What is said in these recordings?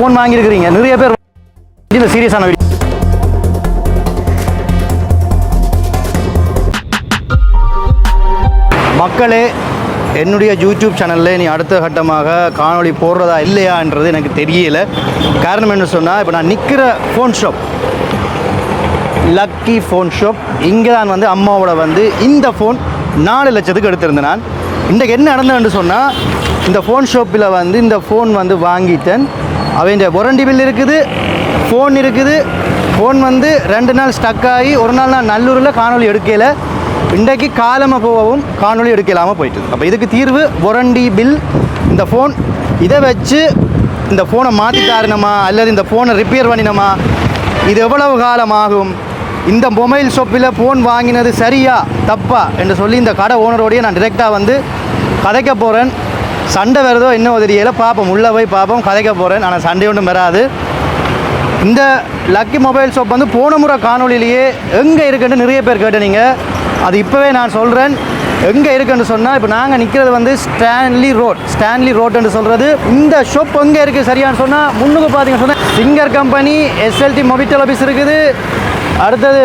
Phone வாங்கியிருக்கிறீங்க. நிறைய பேர் இந்த சீரியஸான வீடியோ மக்களே என்னுடைய யூடியூப் சேனலில் நீ அடுத்த கட்டமாக காணொளி போடுறதா இல்லையான்றது எனக்கு தெரியல. காரணம் என்ன சொன்னால் இப்போ நான் நிற்கிற phone shop lucky phone shop இங்கே தான் வந்து அம்மாவோட வந்து இந்த ஃபோன் நாலு லட்சத்துக்கு எடுத்திருந்தேன் நான். இன்றைக்கு என்ன நடந்ததுன்னு சொன்னால் இந்த ஃபோன் ஷாப்பில் வந்து இந்த ஃபோன் வந்து வாங்கிட்டேன். அவன் வொரண்டி பில் இருக்குது ஃபோன் இருக்குது. ஃபோன் வந்து ரெண்டு நாள் ஸ்டக் ஆகி ஒரு நாள் நான் நல்லூரில் காணொலி எடுக்கல. இன்றைக்கு காலமாக போகவும் காணொலி எடுக்கலாமல் போயிட்டு அப்போ இதுக்கு தீர்வு வாரண்டி பில் இந்த ஃபோன் இதை வச்சு இந்த ஃபோனை மாற்றி தாரணுமா அல்லது இந்த ஃபோனை ரிப்பேர் பண்ணினோமா? இது எவ்வளவு காலம் ஆகும் இந்த மொபைல் ஷாப்பில் ஃபோன் வாங்கினது சரியா தப்பா? என்று சொல்லி இந்த கடை ஓனரோடையே நான் டிரெக்டாக வந்து கதைக்க போகிறேன் சண்டை வருதோ இன்னும் தெரியல. பார்ப்போம் உள்ளே போய் பார்ப்போம் கதைக்க போகிறேன் ஆனால் சண்டை ஒன்றும் வராது. இந்த லக்கி மொபைல் ஷாப் வந்து போன முறை காணொலியிலேயே எங்கே இருக்குன்னு நிறைய பேர் கேட்டீங்க அது இப்போவே நான் சொல்கிறேன் எங்கே இருக்குன்னு சொன்னால் இப்போ நாங்கள் நிற்கிறது வந்து ஸ்டான்லி ரோட் ஸ்டான்லி ரோட்னு சொல்கிறது இந்த ஷாப் எங்கே இருக்குது சரியான்னு சொன்னால் முன்னுக்கு பார்த்தீங்கன்னு சொன்னால் Singer company SLT Mobitel office இருக்குது. அடுத்தது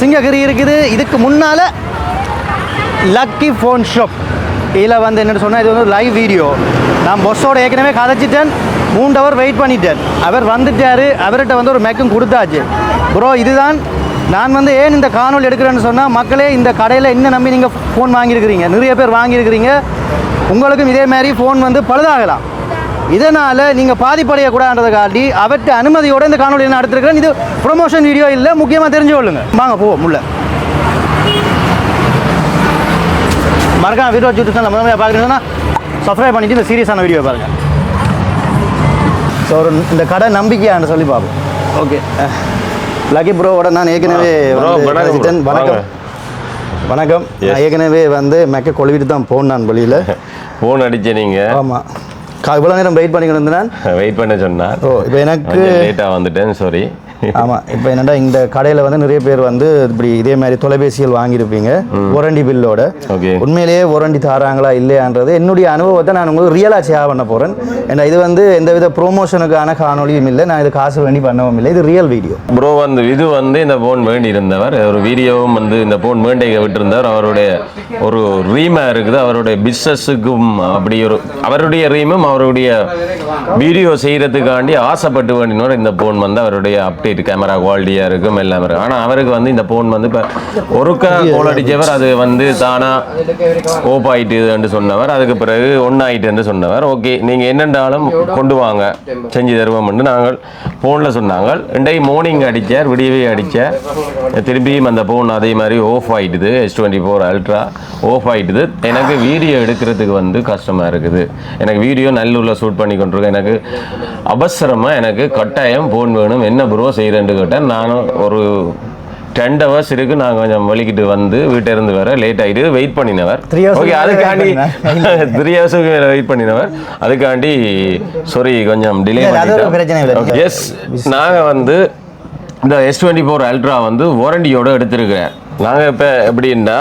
சிங்ககிரி இருக்குது. இதுக்கு முன்னால் லக்கி ஃபோன் ஷாப் இதில் வந்து என்னென்னு சொன்னால் இது வந்து லைவ் வீடியோ நான் பஸ்ஸோட ஏற்கனவே கதைச்சிட்டேன். மூன்று ஹவர் வெயிட் பண்ணிட்டேன். அவர் வந்துட்டார். அவர்கிட்ட வந்து ஒரு மெக்கும் கொடுத்தாச்சு. ப்ரோ இதுதான். நான் வந்து ஏன் இந்த காணொலி எடுக்கிறேன்னு சொன்னால் மக்களே இந்த கடையில் என்ன நம்பி நீங்கள் ஃபோன் வாங்கியிருக்கிறீங்க? நிறைய பேர் வாங்கியிருக்கிறீங்க. உங்களுக்கும் இதே மாதிரி ஃபோன் வந்து பழுதாகலாம். இதனால் நீங்கள் பாதிப்படையக்கூடாதுன்றதுக்காண்டி அவர்கிட்ட அனுமதியோட இந்த காணொலி நான் எடுத்துருக்கிறேன். இது ப்ரொமோஷன் வீடியோ இல்லை முக்கியமாக தெரிஞ்சு கொள்ளுங்க வாங்க போவோம் உள்ள. மறக்காம வீடியோ யூடியூப் சேனல் முதல்ல பார்க்குறீங்கன்னா சப்ஸ்கிரைப் பண்ணிட்டு இந்த சீரியஸான வீடியோ பாருங்க. ஸோ ஒரு இந்த கடை நம்பிக்கையான்னு சொல்லி பார்ப்போம். ஓகே லக்கி ப்ரோவோட நான் ஏற்கனவே வணக்கம். வணக்கம். நான் ஏற்கனவே வந்து மெக்க கொழுவிட்டு தான் போனான் வழியில் ஃபோன் அடிச்ச நீங்க. ஆமாம் இவ்வளோ நேரம் வெயிட் பண்ணிக்கிட்டு இருந்தேன். நான் வெயிட் பண்ண சொன்னா ஓ இப்போ எனக்கு லேட்டாக வந்துட்டேன் சாரி ஆமாம் இப்போ என்னடா இந்த கடையில் வந்து நிறைய பேர் வந்து இப்படி இதே மாதிரி தொலைபேசிகள் வாங்கியிருப்பீங்க. வாரண்டி பில்லோட ஓகே. உண்மையிலேயே வாரண்டி தராங்களா இல்லையான்றது என்னுடைய அனுபவத்தை நான் உங்களுக்கு ரியலாக ஷேர் பண்ண போகிறேன் ஏன்னா இது வந்து எந்தவித ப்ரோமோஷனுக்கான காணொலியும் இல்லை. நான் இது காசு வேண்டி பண்ணவும் இல்லை. இது ரியல் வீடியோ ப்ரோ வந்து இது வந்து இந்த ஃபோன் வேண்டி இருந்தவர் ஒரு வீடியோவும் வந்து இந்த ஃபோன் வேண்டையை விட்டிருந்தவர் அவருடைய ஒரு ரீமா இருக்குது. அவருடைய பிஸ்னஸுக்கும் அப்படி ஒரு அவருடைய ரீமும் அவருடைய வீடியோ செய்கிறதுக்காண்டி ஆசைப்பட்டு வேண்டினோர் இந்த ஃபோன் வந்து அவருடைய அப்டேட் கேமரா குவாலிட்டியாக இருக்கும் எல்லாமே இருக்கும். ஆனால் அவருக்கு வந்து இந்த ஃபோன் வந்து இப்போ ஒருக்கா கோல் அடித்தவர் அது வந்து தானாக ஓப் ஆயிட்டுன்னு சொன்னவர். அதுக்கு பிறகு ஒன்றாயிட்டுன்னு சொன்னவர். ஓகே நீங்கள் என்னென்றாலும் கொண்டு வாங்க. செஞ்சு தருவோம்னு நாங்கள் ஃபோனில் சொன்னாங்க. இன்றைக்கு மார்னிங் அடித்தார் விடியவே அடித்தார் திரும்பியும் அந்த ஃபோன் அதே மாதிரி ஆஃப் ஆயிட்டுது. S twenty four Ultra off ஆயிட்டுது. எனக்கு வீடியோ எடுக்கிறதுக்கு வந்து கஷ்டமாக இருக்குது. எனக்கு வீடியோ நல்லூரில் ஷூட் பண்ணி கொண்டிருக்கேன். எனக்கு அவசரமாக எனக்கு கட்டாயம் ஃபோன் வேணும். என்ன ப்ரோ செய்கிறேன்னு கேட்டேன். நானும் ஒரு டென் ஹவர்ஸ் இருக்கு. நான் கொஞ்சம் வலிக்கிட்டு வந்து வீட்டை இருந்து வர லேட் ஆகிட்டு வெயிட் பண்ணினவர். ஓகே அதுக்காண்டி? த்ரீ ஹவர்ஸுக்கு வெயிட் பண்ணினவர். அதுக்காண்டி சாரி கொஞ்சம் டிலே. எஸ் நாங்கள் வந்து இந்த எஸ் டுவெண்ட்டி ஃபோர் அல்ட்ரா வந்து வாரண்டியோட எடுத்திருக்கிறேன். நாங்கள் இப்போ எப்படின்னா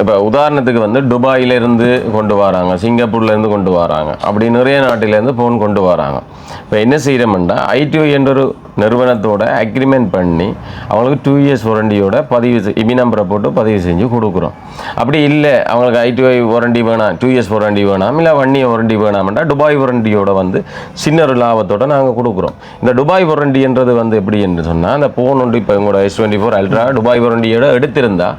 இப்போ உதாரணத்துக்கு வந்து துபாயிலேருந்து கொண்டு வராங்க சிங்கப்பூர்லேருந்து கொண்டு வராங்க அப்படி நிறைய நாட்டிலேருந்து ஃபோன் கொண்டு வராங்க. இப்போ என்ன செய்கிறோம்னா ஐடிஓ என்ற ஒரு நிறுவனத்தோட அக்ரிமெண்ட் பண்ணி அவங்களுக்கு டூ இயர்ஸ் வாரண்டியோட பதிவு இபி நம்பரை போட்டு பதிவு செஞ்சு கொடுக்குறோம். அப்படி இல்லை அவங்களுக்கு ஐடிஐ வாரண்டி வேணாம் டூ இயர்ஸ் வாரண்டி வேணாம் இல்லை ஒன் இயர் வாரண்டி வேணாம்னா துபாய் வாரண்டியோட வந்து சின்ன ஒரு லாபத்தோட நாங்கள் கொடுக்குறோம். இந்த துபாய் வாரண்டின்றது வந்து எப்படி என்று சொன்னால் அந்த ஃபோன் ஒன்று இப்போ எங்களோட S twenty four Ultra Dubai வாரண்டியோட எடுத்திருந்தால்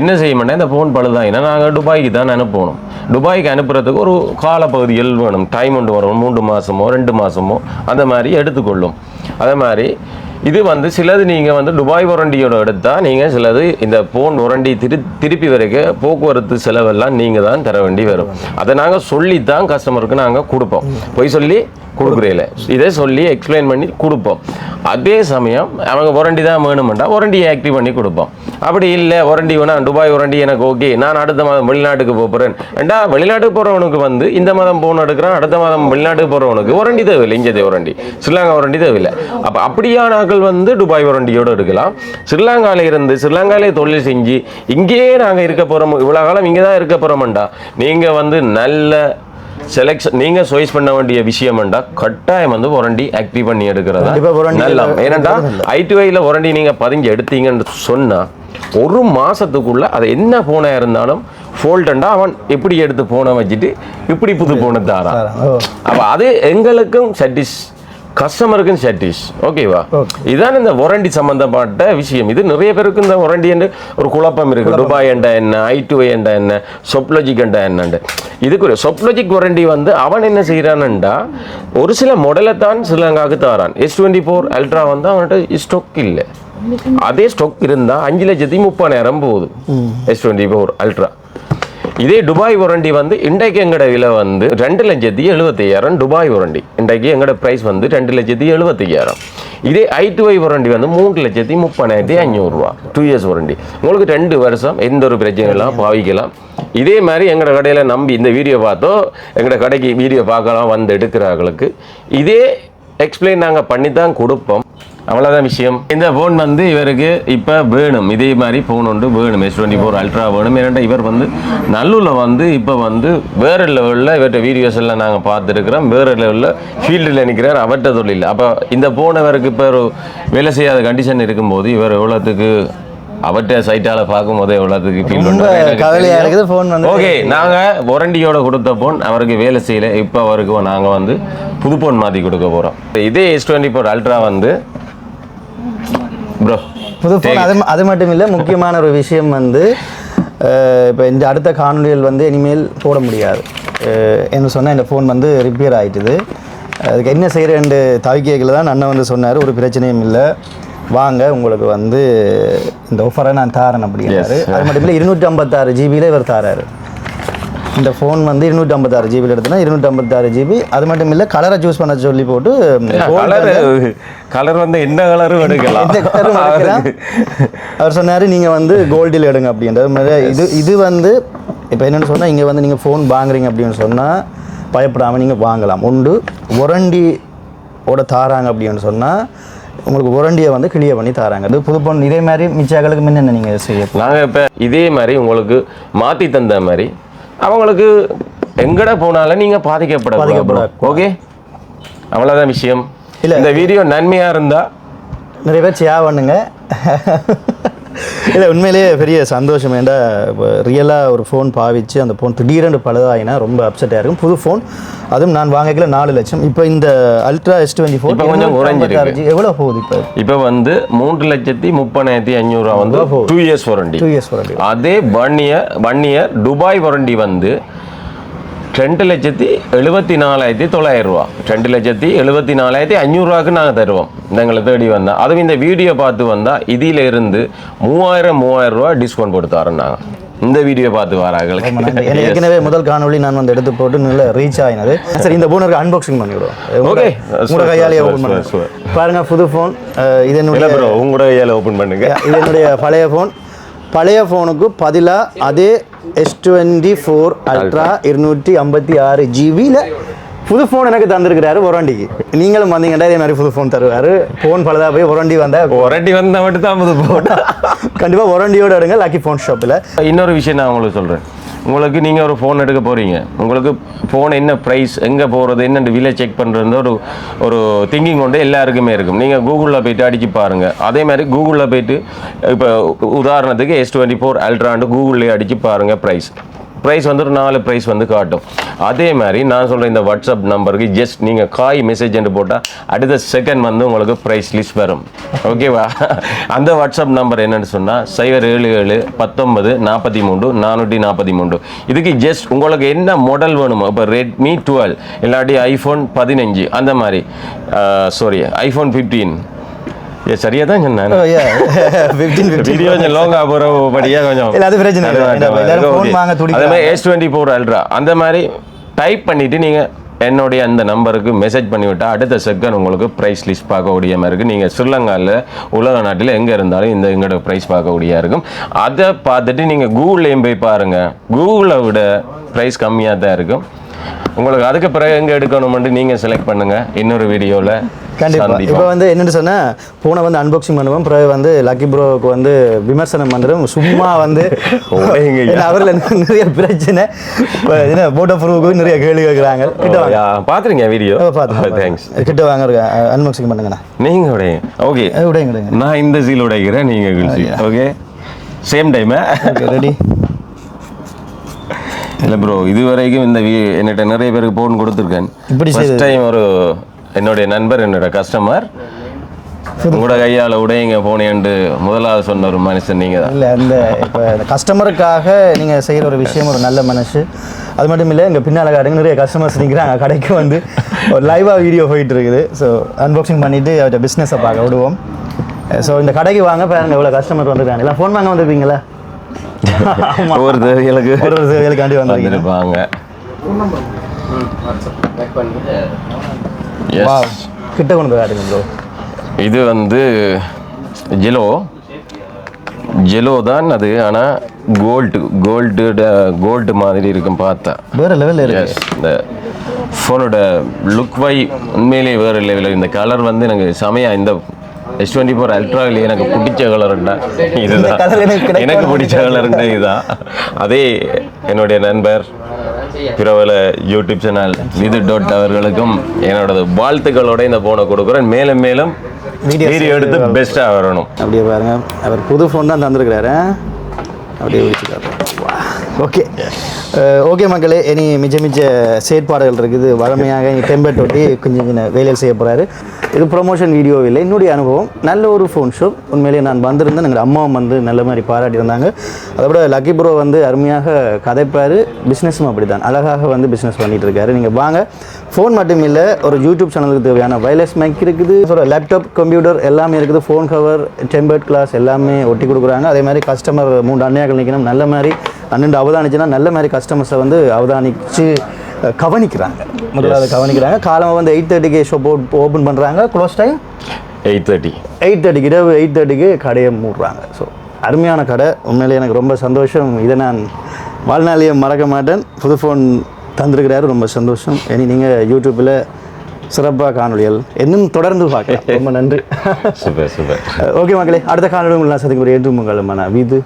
என்ன செய்யணும்னா இந்த ஃபோன் பழுதாயினா நாங்கள் துபாய்க்கு தான் அனுப்பணும் துபாய்க்கு அனுப்புறதுக்கு ஒரு காலப்பகுதியில் வேணும் டைம் ஒன்று வரும் மூன்று மாதமோ ரெண்டு மாதமோ அந்த மாதிரி எடுத்துக்கொள்ளும் அதே மாதிரி இது வந்து சிலது நீங்கள் வந்து துபாய் வாரண்டியோட எடுத்தால் நீங்கள் சிலது இந்த ஃபோன் வாரண்டி திரு திருப்பி வரைக்கும் போக்குவரத்து செலவெல்லாம் நீங்கள் தான் தர வேண்டி வரும். அதை நாங்கள் சொல்லி தான் கஸ்டமருக்கு நாங்கள் கொடுப்போம். பொய் சொல்லி கொடுக்குறையில இதை சொல்லி எக்ஸ்பிளைன் பண்ணி கொடுப்போம். அதே சமயம் அவங்க வாரண்டி தான் வேணுமெண்டா வாரண்டியை ஆக்டிவ் பண்ணி கொடுப்போம். அப்படி இல்லை வாரண்டி வேணாம் துபாய் வாரண்டி எனக்கு ஓகே நான் அடுத்த மாதம் வெளிநாட்டுக்கு போக போகிறேன் ரெண்டா வெளிநாட்டுக்கு போகிறவனுக்கு வந்து இந்த மாதம் போன் எடுக்கிறான் அடுத்த மாதம் வெளிநாட்டுக்கு போகிறவனுக்கு வாரண்டி தேவையில்லை இங்கே வாரண்டி. ஸ்ரீலங்கா வாரண்டி தேவையில்லை. அப்போ அப்படியான ஆட்கள் வந்து துபாய் வாரண்டியோடு எடுக்கலாம் ஸ்ரீலங்கால இருந்து ஸ்ரீலங்காலே தொழில் செஞ்சு இங்கேயே நாங்கள் இருக்க போகிறோம் இவ்வளோ காலம் இங்கே தான் இருக்க போகிறோம்டா நீங்கள் வந்து நல்ல செலக்ஷன் நீங்க சாய்ஸ் பண்ண வேண்டிய விஷயம்டா கட்டாயம் வந்து வாரண்டி ஆக்டிவ் பண்ணி எடுக்கிறதா? நல்லா. ஏனண்டா. ஐடிஐல வாரண்டி நீங்க பதிஞ்சு எடுத்தீங்கன்னு சொன்னா ஒரு மாசத்துக்குள்ள அது என்ன போனா இருந்தாலும் ஃபோல்டண்டா அவன் எப்படி எடுத்து போனை வச்சுட்டு இப்படி புது போனை தாரான். ஓ. அப்ப அது எங்களுக்கும் சட்டிஸ் கஸ்டமருக்கும் சட்டிஸ் ஓகேவா. இதான் இந்த வாரண்டி சம்பந்தப்பட்ட விஷயம். இது நிறைய பேருக்கு இந்த வாரண்டி என்று ஒரு குழப்பம் இருக்கு. துபாய் என்ற என்ன ஐ டூ என்ற என்ன சொப்லஜிக் என்ற என்னண்டு. இதுக்கு ஒரு சொப்லஜிக் வாரண்டி வந்து அவன் என்ன செய்யறான்டா ஒரு சில மாடலை தான் ஸ்ரீலங்காவுக்கு தாரான். எஸ் டுவெண்ட்டி ஃபோர் அல்ட்ரா வந்து அவன்கிட்ட ஸ்டொக் இல்லை. அதே ஸ்டொக் இருந்தா அஞ்சு லட்சத்தி முப்பதாயிரம் போகுது. எஸ் டுவெண்ட்டி ஃபோர் அல்ட்ரா இதே துபாய் உரண்டி வந்து இன்றைக்கு எங்களோட விலை வந்து ரெண்டு லட்சத்தி எழுபத்தையாயிரம் துபாய் உரண்டி. இன்றைக்கு எங்களோட ப்ரைஸ் வந்து ரெண்டு லட்சத்தி எழுபத்தையாயிரம் இதே ஐ டு வாரண்டி வந்து மூன்று லட்சத்தி முப்பதாயிரத்தி அஞ்சூறுரூவா டூ இயர்ஸ் வாரண்டி உங்களுக்கு ரெண்டு வருஷம் எந்த ஒரு பிரச்சனையும் பாவிக்கலாம். இதே மாதிரி எங்களோட கடையில் நம்பி இந்த வீடியோ பார்த்தோ எங்களோட கடைக்கு வீடியோ பார்க்கலாம் வந்து எடுக்கிறார்களுக்கு. இதே எக்ஸ்பிளைன் நாங்கள் பண்ணி தான் கொடுப்போம். அவ்வளோதான் விஷயம். இந்த ஃபோன் வந்து இவருக்கு இப்போ வேணும். இதே மாதிரி ஃபோன் ஒன்று வேணும். எஸ் டுவெண்ட்டி ஃபோர் அல்ட்ரா வேணும். ஏன்னா இவர் வந்து நல்லூரில் வந்து இப்போ வந்து வேறு லெவலில் இவர்கிட்ட வீடியோஸ் எல்லாம் நாங்கள் பார்த்துருக்குறோம். வேறு லெவலில் ஃபீல்டில் நிற்கிறார் அவர்கிட்ட தொழில். அப்போ இந்த ஃபோன் இவருக்கு இப்போ ஒரு வேலை செய்யாத கண்டிஷன் இருக்கும்போது இவர் எவ்வளோத்துக்கு அவர்கிட்ட சைட்டால பார்க்கும்போது எவ்வளோத்துக்கு ஃபீல் ரொம்ப கவலையா இருக்குது phone வந்து. ஓகே நாங்கள் வாரண்டியோட கொடுத்த போன் அவருக்கு வேலை செய்யல. இப்போ அவருக்கு நாங்கள் வந்து புது போன் மாற்றி கொடுக்க போகிறோம் இதே எஸ் டுவெண்ட்டி ஃபோர் அல்ட்ரா வந்து ப்ரோ புது ஃபோன் அது அது மட்டும் இல்லை முக்கியமான ஒரு விஷயம் வந்து இப்போ இந்த அடுத்த காணொலிகள் வந்து இனிமேல் போட முடியாது. என்ன சொன்னால் இந்த ஃபோன் வந்து ரிப்பேர் ஆயிட்டுது. அதுக்கு என்ன செய்கிறேன்னு தவிக்கைகள் தான் அண்ணன் வந்து சொன்னார் ஒரு பிரச்சனையும் இல்லை. வாங்க உங்களுக்கு வந்து இந்த ஆஃபரை நான் தாரேன் அப்படிங்கிறாரு அது மட்டும் இல்லை இருநூற்றி ஐம்பத்தாறு ஜிபியில் இவர் தாராரு. இந்த ஃபோன் வந்து இருநூற்றி ஐம்பத்தாறு ஜிபியில் எடுத்தோன்னா இருநூற்றி ஐம்பத்தாறு ஜிபி அது மட்டும் இல்லை கலரை சூஸ் பண்ண சொல்லி போட்டு கலர் கலர் வந்து என்ன கலரும் எடுக்கலாம். அவர் சொன்னார் நீங்கள் வந்து கோல்டில் எடுங்க அப்படின்றது மாதிரி இது இது வந்து இப்போ என்னென்னு சொன்னால் இங்கே வந்து நீங்கள் ஃபோன் வாங்குறீங்க அப்படின்னு சொன்னால் பயப்படாமல் நீங்கள் வாங்கலாம். உண்டு ஒரண்டி ஓட தாராங்க அப்படின்னு சொன்னால் உங்களுக்கு ஒரண்டியை வந்து கிளியர் பண்ணி தாராங்க. இது புது பொண்ணு இதே மாதிரி மிச்சாக்களுக்கு முன்ன நீங்கள் செய்ய நாங்கள் இப்போ இதே மாதிரி உங்களுக்கு மாற்றி தந்த மாதிரி அவங்களுக்கு எங்கட போனாலும் நீங்கள் பாதிக்கப்பட. ஓகே அவ்வளோதான் விஷயம் இல்ல. இந்த வீடியோ நன்மையாக இருந்தால் நிறைய பேர் சியா பண்ணுங்க இல்லை உண்மையிலேயே பெரிய சந்தோஷம். இப்போ ரியலாக ஒரு ஃபோன் பாவிச்சு அந்த ஃபோன் திடீரென்று பழுதாயினா ரொம்ப அப்செட்டாக இருக்கும். புது ஃபோன் அதுவும் நான் வாங்கிக்கல நாலு லட்சம். இப்போ இந்த அல்ட்ரா எஸ் டுவெண்ட்டி ஃபோர் இப்ப கொஞ்சம் குறைஞ்சிருக்கு. எவ்வளோ போகுது இப்போ? இப்போ வந்து மூன்று லட்சத்தி முப்பதாயிரத்தி அஞ்சூறுரூவா வந்து two years warranty two years warranty அதே one year one year Dubai warranty வந்து ரெண்டு லட்சத்தி எழுபத்தி நாலாயிரத்தி தொள்ளாயிரம் ரூபா ரெண்டு லட்சத்தி எழுபத்தி நாலாயிரத்தி அஞ்சூறுரூவாக்கு நாங்கள் தருவோம் எங்களை தேடி வந்தால் அதுவும் இந்த வீடியோ பார்த்து வந்தால் இதில் இருந்து மூவாயிரம் மூவாயிரம் ரூபா டிஸ்கவுண்ட் கொடுத்து தரோம் நாங்கள் இந்த வீடியோ பார்த்து வராங்களுக்கு ஏற்கனவே முதல் காணொளி நான் வந்து எடுத்து போட்டு நல்ல ரீச் ஆயினது சரி இந்த ஃபோனுக்கு அன்பாக்சிங் பண்ணிவிடுவோம் Okay. உங்களோட sure, ஓப்பன் பண்ணுங்க. பாருங்க புது ஃபோன் இது என்னுடைய உங்களோட கையால் ஓப்பன் பண்ணுங்க இது என்னுடைய பழைய ஃபோன் பழைய ஃபோனுக்கு பதிலாக அதே எஸ் டுவெண்ட்டி ஃபோர் அல்ட்ரா இருநூற்றி ஐம்பத்தி ஆறு ஜிபியில் புது ஃபோன் எனக்கு தந்திருக்கிறாரு ஒராண்டிக்கு நீங்களும் வந்தீங்கன்னா இதே மாதிரி புது ஃபோன் தருவார். ஃபோன் பழுதாக போய் ஒராண்டி வந்தால் ஒரட்டி வந்தால் மட்டும் தான் புது போட்டா கண்டிப்பாக ஒராண்டியோட எடுங்க லக்கி ஃபோன் ஷாப்பில் இன்னொரு விஷயம் நான் உங்களுக்கு சொல்கிறேன் உங்களுக்கு நீங்கள் ஒரு ஃபோன் எடுக்க போகிறீங்க உங்களுக்கு ஃபோன் என்ன ப்ரைஸ் எங்கே போகிறது என்னென்று விலை செக் பண்ணுறது ஒரு ஒரு திங்கிங் கொண்டு எல்லாருக்குமே இருக்கும். நீங்கள் கூகுளில் போயிட்டு அடிச்சு பாருங்கள் அதே மாதிரி கூகுளில் போயிட்டு இப்போ உதாரணத்துக்கு எஸ் டுவெண்ட்டி ஃபோர் அல்ட்ராண்டு கூகுள்லேயே அடிச்சு பாருங்கள் ப்ரைஸ் ப்ரைஸ் வந்து ஒரு நாலு ப்ரைஸ் வந்து காட்டும். அதே மாதிரி நான் சொல்கிற இந்த வாட்ஸ்அப் நம்பருக்கு ஜஸ்ட் நீங்கள் காய் மெசேஜ் போட்டால் அடுத்த செகண்ட் வந்து உங்களுக்கு ப்ரைஸ் லிஸ்ட் வரும். ஓகேவா அந்த வாட்ஸ்அப் நம்பர் என்னென்னு சொன்னால் சைபர் ஏழு ஏழு பத்தொன்பது நாற்பத்தி மூன்று நானூற்றி நாற்பத்தி மூன்று இதுக்கு ஜஸ்ட் உங்களுக்கு என்ன மாடல் வேணுமோ இப்போ ரெட்மி டுவெல் இல்லாட்டி ஐஃபோன் பதினஞ்சு அந்த மாதிரி சாரி ஐஃபோன் ஃபிஃப்டீன் ஏ சரியாக தான் சொன்னேன் வீடியோ கொஞ்சம் லாங்கா போகிறபடியாக கொஞ்சம். இல்ல, அது பிரச்சனை இல்ல. எஸ் டுவெண்ட்டி ஃபோர் அல்ட்ரா அந்த மாதிரி டைப் பண்ணிட்டு நீங்க என்னுடைய அந்த நம்பருக்கு மெசேஜ் பண்ணிவிட்டா அடுத்த செகண்ட் உங்களுக்கு ப்ரைஸ் லிஸ்ட் பார்க்கக்கூடிய மாதிரி இருக்குது நீங்கள் ஸ்ரீலங்காவில் உலக நாட்டில் எங்கே இருந்தாலும் இந்த எங்களோட ப்ரைஸ் பார்க்கக்கூடிய இருக்கும். அதை பார்த்துட்டு நீங்கள் கூகுள்லேயும் போய் பாருங்கள் கூகுளை விட ப்ரைஸ் கம்மியாக தான் இருக்கும். உங்களுக்கு அதுக்கு பிறகு எங்கே எடுக்கணுமென்ட்டு நீங்கள் செலக்ட் பண்ணுங்கள் இன்னொரு வீடியோவில் கண்டிப்பா. சந்திப்போம். இப்போ வந்து என்னன்னு சொன்னா போனை வந்து அன்பாக்சிங் பண்ணுவோம். பிறகு வந்து லக்கி ப்ரோவுக்கு வந்து விமர்சனம் பண்ணுறோம் சும்மா வந்து உடையுங்க எனக்கு நிறைய பிரச்சனை. இப்போ என்ன போட்டோ ப்ரூவுக்கு நிறைய கேள்வி கேட்குறாங்க கிட்ட வாங்க. பாத்துறீங்க வீடியோ பார்த்து தேங்க்ஸ் கிட்ட வாங்க அன்பாக்சிங் பண்ணுங்கண்ணா. நீங்க உடையுங்க ஓகே விடைங்க நான் இந்த சீல் உடைக்கிறேன் நீங்க குளிச்சு ஓகே சேம் டைம் ரெடி இல்ல ப்ரோ இது வரைக்கும் இந்த என்கிட்ட நிறைய பேருக்கு போன் கொடுத்துருக்கேன். இப்படி ஃபர்ஸ்ட் டைம் ஒரு என்னுடைய நண்பர் என்னோட கஸ்டமர் உங்களோட கையால உடையுங்க போனேன்ட்டு முதலாவது சொன்ன ஒரு மனுஷன் நீங்க தான் இல்லை அந்த இப்போ கஸ்டமருக்காக நீங்கள் செய்கிற ஒரு விஷயம் ஒரு நல்ல மனசு. அது மட்டும் இல்லை எங்கள் பின்னால் காட்டுங்க நிறைய கஸ்டமர்ஸ் நிற்கிறாங்க கடைக்கு வந்து. ஒரு லைவாக வீடியோ போயிட்டு இருக்குது ஸோ அன்பாக்சிங் பண்ணிவிட்டு அவர்கிட்ட பிஸ்னஸை பார்க்க விடுவோம். ஸோ இந்த கடைக்கு வாங்க பாருங்க எவ்வளோ கஸ்டமர் வந்துருக்காங்க. எல்லாம் ஃபோன் வாங்க வந்திருப்பீங்களா? ஒவ்வொரு தேவைகளுக்கு ஒரு ஒரு வந்திருக்கீங்க. வந்திருப்பாங்க. கிட்ட கொண்டு காட்டுங்க ப்ரோ இது வந்து ஜெலோ. ஜெலோ தான் அது ஆனால் கோல்டு கோல்டு கோல்டு மாதிரி இருக்கும் பார்த்தா. வேறு லெவலில் இருக்கு. இந்த ஃபோனோட லுக் வை உண்மையிலேயே வேறு லெவலில் இந்த கலர் வந்து எனக்கு செமையா இந்த எஸ் டுவெண்ட்டி ஃபோர் அல்ட்ராவிலே எனக்கு பிடிச்ச கலர்ண்டா இதுதான். எனக்கு பிடிச்ச கலர்ண்டா இதுதான். அதே என்னுடைய நண்பர் பிரபல யூடியூப் சேனல் விது டோட் அவர்களுக்கும் என்னோட வாழ்த்துக்களோட இந்த போனை கொடுக்குறேன். மேலும் மேலும் வீடியோ எடுத்து பெஸ்ட்டாக வரணும். அப்படியே பாருங்க. அவர் புது ஃபோன் தான் தந்திருக்கிறாரு. அப்படியே ஓகே ஓகே மக்களே இனி மிச்ச மிச்ச செயற்பாடுகள் இருக்குது. வழமையாக இனி டெம்பர் ஒட்டி கொஞ்சம் கொஞ்சம் வேலைகள் செய்ய போகிறாரு இது ப்ரொமோஷன் வீடியோ இல்லை. என்னுடைய அனுபவம் நல்ல ஒரு ஃபோன் ஷோ உண்மையிலேயே நான் வந்திருந்தேன். எங்கள் அம்மாவும் வந்து நல்ல மாதிரி பாராட்டியிருந்தாங்க அதை விட லக்கி ப்ரோ வந்து அருமையாக கதைப்பார். பிஸ்னஸும் அப்படி தான் அழகாக வந்து பிஸ்னஸ் பண்ணிகிட்டு இருக்காரு. நீங்கள் வாங்க. ஃபோன் மட்டும் இல்லை ஒரு யூடியூப் சேனலுக்கு தேவையான வயர்லெஸ் மைக் இருக்குது. லேப்டாப் கம்ப்யூட்டர் எல்லாமே இருக்குது. ஃபோன் கவர் டெம்பர்ட் கிளாஸ் எல்லாமே ஒட்டி கொடுக்குறாங்க. அதே மாதிரி கஸ்டமர் மூன்று அண்ணையாக்கள் நிற்கணும் நல்ல மாதிரி அண்ணன் அவதானிச்சுன்னா நல்ல மாதிரி கஸ்டமர்ஸை வந்து அவதானிச்சு அஹ், கவனிக்கிறாங்க. முதலாவது கவனிக்கிறாங்க. காலமாக வந்து எயிட் தேர்ட்டிக்கு ஷாப் ஓப்பன் பண்ணுறாங்க close time eight thirty eight தேர்ட்டிக்கு இரவு எயிட் தேர்ட்டிக்கு கடையை மூடுறாங்க. ஸோ அருமையான கடை. உண்மையிலேயே எனக்கு ரொம்ப சந்தோஷம். இதை நான் வாழ்நாளையே மறக்க மாட்டேன். புது ஃபோன் தந்திருக்கிறாரு. ரொம்ப சந்தோஷம். இனி நீங்கள் யூடியூப்பில் சிறப்பாக காணொலிகள் இன்னும் தொடர்ந்து பார்க்கலாம். ரொம்ப நன்றி. Super super. ஓகே மக்களே அடுத்த காணொலி உங்களை நான் சந்திக்கும் ஒரு என்று உங்களுமான வீது